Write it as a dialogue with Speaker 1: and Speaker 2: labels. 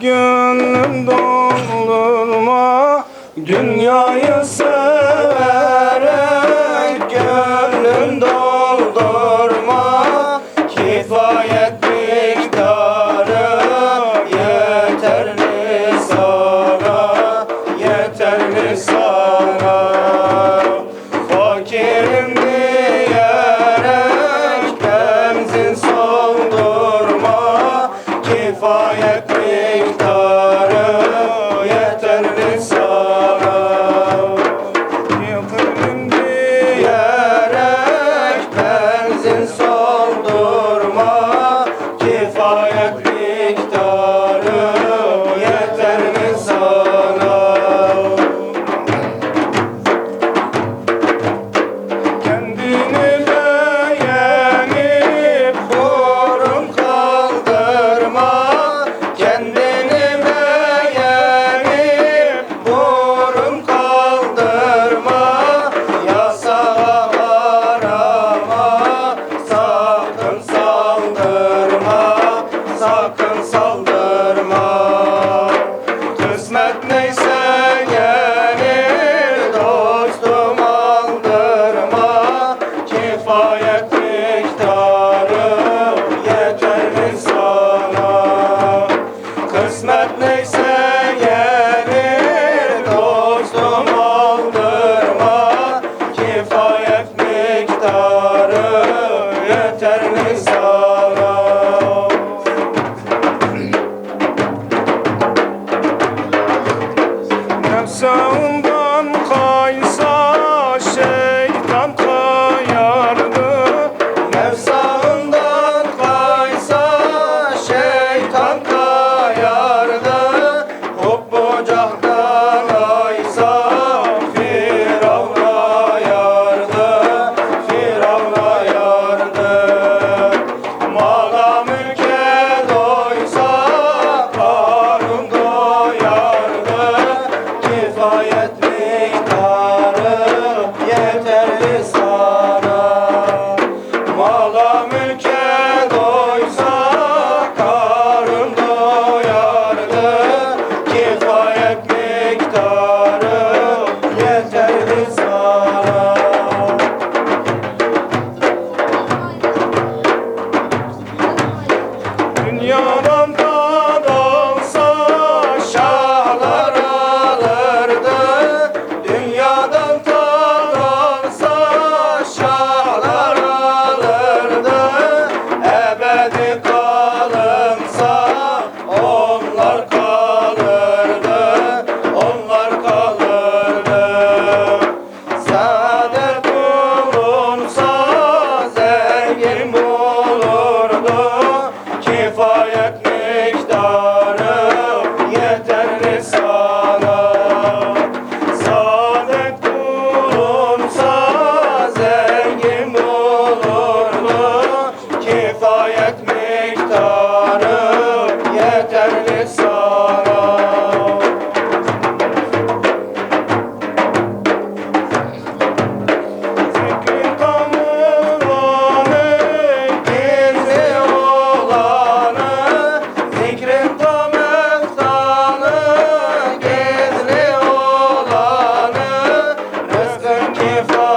Speaker 1: gönlüm doldurma Dünyayı severek gönlüm doldurma Kifayet miktarı yeterli sana Yeterli sana Kifayet miktarı that they say. care for.